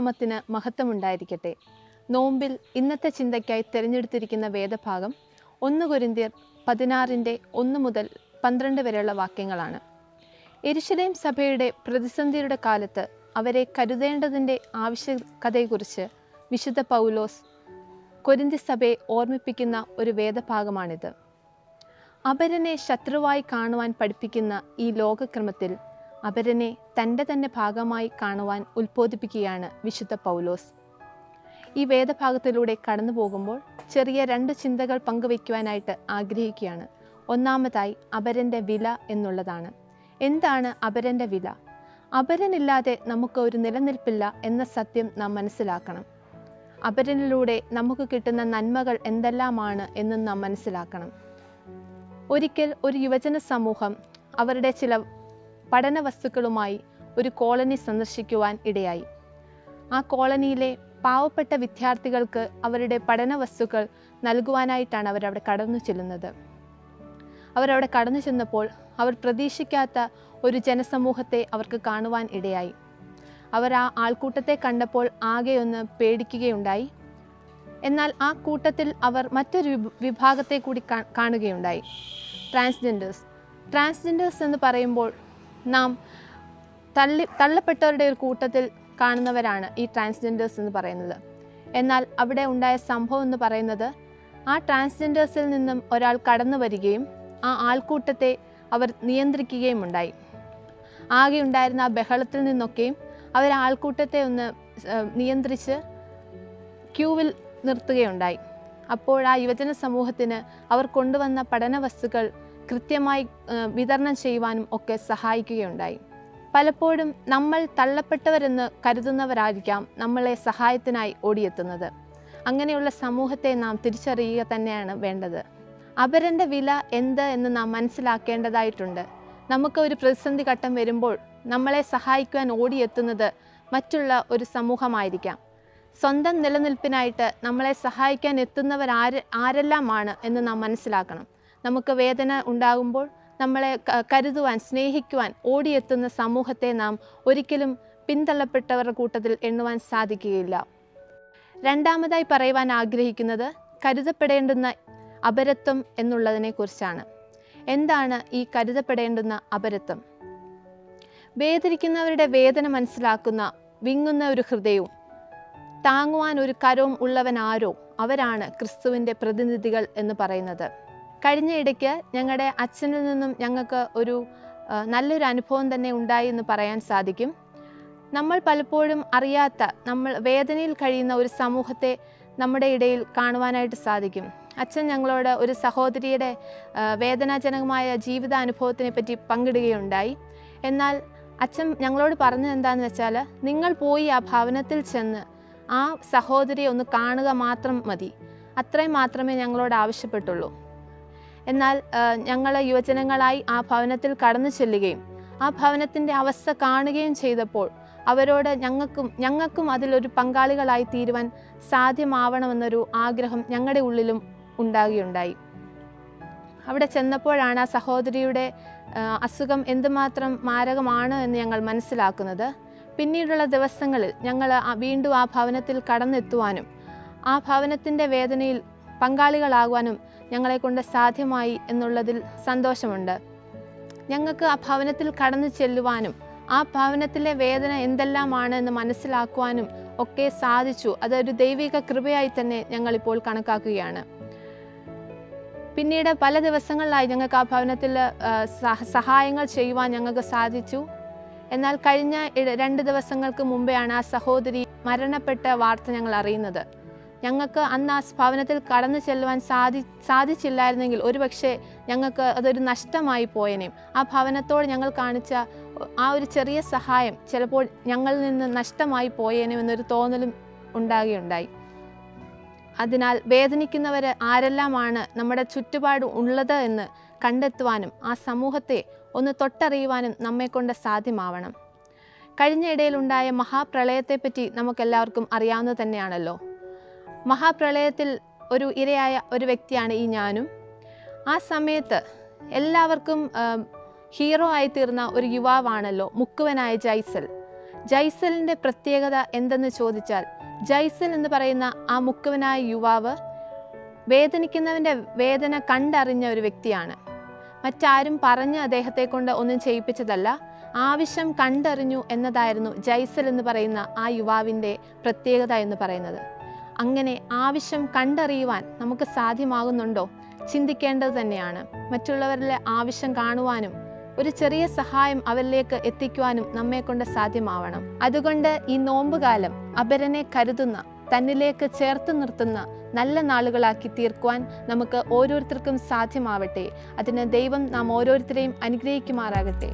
ദൈവനാമത്തിന് മഹത്വമുണ്ടായിരിക്കട്ടെ. നോമ്പിൽ ഇന്നത്തെ ചിന്തയ്ക്കായി തിരഞ്ഞെടുത്തിരിക്കുന്ന വേദഭാഗം ഒന്ന് കുരിന്തിയർ പതിനാറിന്റെ ഒന്ന് മുതൽ പന്ത്രണ്ട് വരെയുള്ള വാക്യങ്ങളാണ്. എരിശിലേം സഭയുടെ പ്രതിസന്ധിയുടെ കാലത്ത് അവരെ കരുതേണ്ടതിന്റെ ആവശ്യകതയെക്കുറിച്ച് വിശുദ്ധ പൗലോസ് കൊരിന്തി സഭയെ ഓർമ്മിപ്പിക്കുന്ന ഒരു വേദഭാഗമാണിത്. അപരനെ ശത്രുവായി കാണുവാൻ പഠിപ്പിക്കുന്ന ഈ ലോകക്രമത്തിൽ അപരനെ തന്റെ തന്നെ ഭാഗമായി കാണുവാൻ ഉത്ബോധിപ്പിക്കുകയാണ് വിശുദ്ധ പൗലോസ്. ഈ വേദഭാഗത്തിലൂടെ കടന്നു പോകുമ്പോൾ ചെറിയ രണ്ട് ചിന്തകൾ പങ്കുവയ്ക്കുവാനായിട്ട് ആഗ്രഹിക്കുകയാണ്. ഒന്നാമതായി അപരന്റെ വില എന്നുള്ളതാണ്. എന്താണ് അപരന്റെ വില? അപരനില്ലാതെ നമുക്ക് ഒരു നിലനിൽപ്പില്ല എന്ന സത്യം നാം മനസ്സിലാക്കണം. അപരനിലൂടെ നമുക്ക് കിട്ടുന്ന നന്മകൾ എന്തെല്ലാമാണ് എന്നും നാം മനസ്സിലാക്കണം. ഒരിക്കൽ ഒരു യുവജന സമൂഹം അവരുടെ ചില പഠന വസ്തുക്കളുമായി ഒരു കോളനി സന്ദർശിക്കുവാൻ ഇടയായി. ആ കോളനിയിലെ പാവപ്പെട്ട വിദ്യാർത്ഥികൾക്ക് അവരുടെ പഠന വസ്തുക്കൾ നൽകുവാനായിട്ടാണ് അവരവിടെ കടന്നു ചെല്ലുന്നത്. അവരവിടെ കടന്നു ചെന്നപ്പോൾ അവർ പ്രതീക്ഷിക്കാത്ത ഒരു ജനസമൂഹത്തെ അവർക്ക് കാണുവാൻ ഇടയായി. അവർ ആ ആൾക്കൂട്ടത്തെ കണ്ടപ്പോൾ ആകെ ഒന്ന് പേടിക്കുകയുണ്ടായി. എന്നാൽ ആ കൂട്ടത്തിൽ അവർ മറ്റൊരു വിഭാഗത്തെ കൂടി കാണുകയുണ്ടായി. ട്രാൻസ്ജെൻഡേഴ്സ്. ട്രാൻസ്ജെൻഡേഴ്സ് എന്ന് പറയുമ്പോൾ നാം തള്ളി തള്ളപ്പെട്ടവരുടെ ഒരു കൂട്ടത്തിൽ കാണുന്നവരാണ് ഈ ട്രാൻസ്ജെൻഡേഴ്സ് എന്ന് പറയുന്നത്. എന്നാൽ അവിടെ ഉണ്ടായ സംഭവം എന്ന് പറയുന്നത് ആ ട്രാൻസ്ജെൻഡേഴ്സിൽ നിന്നും ഒരാൾ കടന്നു വരികയും ആ ആൾക്കൂട്ടത്തെ അവർ നിയന്ത്രിക്കുകയും ഉണ്ടായി. ആകെ ഉണ്ടായിരുന്ന ആ ബഹളത്തിൽ നിന്നൊക്കെയും അവർ ആൾക്കൂട്ടത്തെ ഒന്ന് നിയന്ത്രിച്ച് ക്യൂവിൽ നിർത്തുകയുണ്ടായി. അപ്പോൾ ആ യുവജന സമൂഹത്തിന് അവർ കൊണ്ടുവന്ന പഠന വസ്തുക്കൾ കൃത്യമായി വിതരണം ചെയ്യുവാനും ഒക്കെ സഹായിക്കുകയുണ്ടായി. പലപ്പോഴും നമ്മൾ തള്ളപ്പെട്ടവരെന്ന് കരുതുന്നവരായിരിക്കാം നമ്മളെ സഹായത്തിനായി ഓടിയെത്തുന്നത്. അങ്ങനെയുള്ള സമൂഹത്തെ നാം തിരിച്ചറിയുക തന്നെയാണ് വേണ്ടത്. അപരന്റെ വില എന്ത് എന്ന് നാം മനസ്സിലാക്കേണ്ടതായിട്ടുണ്ട്. നമുക്ക് ഒരു പ്രതിസന്ധി ഘട്ടം വരുമ്പോൾ നമ്മളെ സഹായിക്കുവാൻ ഓടിയെത്തുന്നത് മറ്റുള്ള ഒരു സമൂഹമായിരിക്കാം. സ്വന്തം നിലനിൽപ്പിനായിട്ട് നമ്മളെ സഹായിക്കാൻ എത്തുന്നവർ ആര് ആരെല്ലാമാണ് എന്ന് നാം മനസ്സിലാക്കണം. നമുക്ക് വേദന ഉണ്ടാകുമ്പോൾ നമ്മളെ കരുതുവാൻ സ്നേഹിക്കുവാൻ ഓടിയെത്തുന്ന സമൂഹത്തെ നാം ഒരിക്കലും പിന്തള്ളപ്പെട്ടവരുടെ കൂട്ടത്തിൽ എണ്ണുവാൻ സാധിക്കുകയില്ല. രണ്ടാമതായി പറയുവാൻ ആഗ്രഹിക്കുന്നത് കരുതപ്പെടേണ്ടുന്ന അപരത്വം എന്നുള്ളതിനെക്കുറിച്ചാണ് എന്താണ് ഈ കരുതപ്പെടേണ്ടുന്ന അപരത്വം? വേദനിക്കുന്നവരുടെ വേദന മനസ്സിലാക്കുന്ന വിങ്ങുന്ന ഒരു ഹൃദയവും താങ്ങുവാൻ ഒരു കരവും ഉള്ളവൻ ആരോ? അവരാണ് ക്രിസ്തുവിന്റെ പ്രതിനിധികൾ എന്ന് പറയുന്നത്. കഴിഞ്ഞ ഇടയ്ക്ക് ഞങ്ങളുടെ അച്ഛനിൽ നിന്നും ഞങ്ങൾക്ക് ഒരു നല്ലൊരു അനുഭവം തന്നെ ഉണ്ടായി എന്ന് പറയാൻ സാധിക്കും. നമ്മൾ പലപ്പോഴും അറിയാത്ത നമ്മൾ വേദനയിൽ കഴിയുന്ന ഒരു സമൂഹത്തെ നമ്മുടെ ഇടയിൽ കാണുവാനായിട്ട് സാധിക്കും. അച്ഛൻ ഞങ്ങളോട് ഒരു സഹോദരിയുടെ വേദനാജനകമായ ജീവിതാനുഭവത്തിനെ പറ്റി പങ്കിടുകയുണ്ടായി. എന്നാൽ അച്ഛൻ ഞങ്ങളോട് പറഞ്ഞത് എന്താണെന്ന് വെച്ചാൽ നിങ്ങൾ പോയി ആ ഭവനത്തിൽ ചെന്ന് ആ സഹോദരിയെ ഒന്ന് കാണുക മാത്രം മതി. അത്രയും മാത്രമേ ഞങ്ങളോട് ആവശ്യപ്പെട്ടുള്ളൂ. എന്നാൽ ഞങ്ങൾ യുവജനങ്ങളായി ആ ഭവനത്തിൽ കടന്നു ചെല്ലുകയും ആ ഭവനത്തിന്റെ അവസ്ഥ കാണുകയും ചെയ്തപ്പോൾ അവരോട് ഞങ്ങൾക്കും ഞങ്ങൾക്കും അതിലൊരു പങ്കാളികളായി തീരുവാൻ സാധ്യമാവണമെന്നൊരു ആഗ്രഹം ഞങ്ങളുടെ ഉള്ളിലും ഉണ്ടാകുകയുണ്ടായി. അവിടെ ചെന്നപ്പോഴാണ് ആ സഹോദരിയുടെ അസുഖം എന്തുമാത്രം മാരകമാണ് എന്ന് ഞങ്ങൾ മനസ്സിലാക്കുന്നത്. പിന്നീടുള്ള ദിവസങ്ങളിൽ ഞങ്ങൾ വീണ്ടും ആ ഭവനത്തിൽ കടന്നെത്തുവാനും ആ ഭവനത്തിന്റെ വേദനയിൽ പങ്കാളികളാകുവാനും ഞങ്ങളെ കൊണ്ട് സാധ്യമായി എന്നുള്ളതിൽ സന്തോഷമുണ്ട്. ഞങ്ങൾക്ക് ആ ഭവനത്തിൽ കടന്നു ചെല്ലുവാനും ആ ഭവനത്തിലെ വേദന എന്തെല്ലാമാണ് എന്ന് മനസ്സിലാക്കുവാനും ഒക്കെ സാധിച്ചു. അതൊരു ദൈവിക കൃപയായി തന്നെ ഞങ്ങളിപ്പോൾ കണക്കാക്കുകയാണ്. പിന്നീട് പല ദിവസങ്ങളിലായി ഞങ്ങൾക്ക് ആ ഭവനത്തിൽ സഹായങ്ങൾ ചെയ്യുവാൻ ഞങ്ങൾക്ക് സാധിച്ചു. എന്നാൽ കഴിഞ്ഞ രണ്ട് ദിവസങ്ങൾക്ക് മുമ്പെയാണ് ആ സഹോദരി മരണപ്പെട്ട വാർത്ത ഞങ്ങൾ അറിയുന്നത്. ഞങ്ങൾക്ക് അന്ന് ആ ഭവനത്തിൽ കടന്നു ചെല്ലുവാൻ സാധി സാധിച്ചില്ലായിരുന്നെങ്കിൽ ഒരുപക്ഷെ ഞങ്ങൾക്ക് അതൊരു നഷ്ടമായി പോയനേയും ആ ഭവനത്തോട് ഞങ്ങൾ കാണിച്ച ആ ഒരു ചെറിയ സഹായം ചിലപ്പോൾ ഞങ്ങളിൽ നിന്ന് നഷ്ടമായി പോയേനേയും എന്നൊരു തോന്നലും ഉണ്ടാകുകയുണ്ടായി. അതിനാൽ വേദനിക്കുന്നവർ ആരെല്ലാമാണ് നമ്മുടെ ചുറ്റുപാട് ഉള്ളത് എന്ന് കണ്ടെത്തുവാനും ആ സമൂഹത്തെ ഒന്ന് തൊട്ടറിയുവാനും നമ്മെക്കൊണ്ട് സാധ്യമാവണം. കഴിഞ്ഞ ഇടയിലുണ്ടായ മഹാപ്രളയത്തെപ്പറ്റി നമുക്കെല്ലാവർക്കും അറിയാവുന്നത് തന്നെയാണല്ലോ. മഹാപ്രളയത്തിൽ ഒരു ഇരയായ ഒരു വ്യക്തിയാണ് ഈ ഞാനും. ആ സമയത്ത് എല്ലാവർക്കും ഹീറോ ആയി തീർന്ന ഒരു യുവാവാണല്ലോ മുക്കുവനായ ജൈസൽ ജൈസലിന്റെ പ്രത്യേകത എന്തെന്ന് ചോദിച്ചാൽ ജൈസൽ എന്ന് പറയുന്ന ആ മുക്കുവനായ യുവാവ് വേദനിക്കുന്നവന്റെ വേദന കണ്ടറിഞ്ഞ ഒരു വ്യക്തിയാണ്. മറ്റാരും പറഞ്ഞ് അദ്ദേഹത്തെ കൊണ്ട് ഒന്നും ചെയ്യിപ്പിച്ചതല്ല ആവശ്യം കണ്ടറിഞ്ഞു എന്നതായിരുന്നു ജൈസൽ എന്ന് പറയുന്ന ആ യുവാവിന്റെ പ്രത്യേകത എന്ന് പറയുന്നത്. അങ്ങനെ ആവശ്യം കണ്ടറിയുവാൻ നമുക്ക് സാധ്യമാകുന്നുണ്ടോ? ചിന്തിക്കേണ്ടത് തന്നെയാണ്. മറ്റുള്ളവരിലെ ആവശ്യം കാണുവാനും ഒരു ചെറിയ സഹായം അവരിലേക്ക് എത്തിക്കുവാനും നമ്മെ കൊണ്ട് സാധ്യമാവണം. അതുകൊണ്ട് ഈ നോമ്പുകാലം അപരനെ കരുതുന്ന തന്നിലേക്ക് ചേർത്ത് നിർത്തുന്ന നല്ല നാളുകളാക്കി തീർക്കുവാൻ നമുക്ക് ഓരോരുത്തർക്കും സാധ്യമാവട്ടെ. അതിന് ദൈവം നാം ഓരോരുത്തരെയും അനുഗ്രഹിക്കുമാറാകട്ടെ.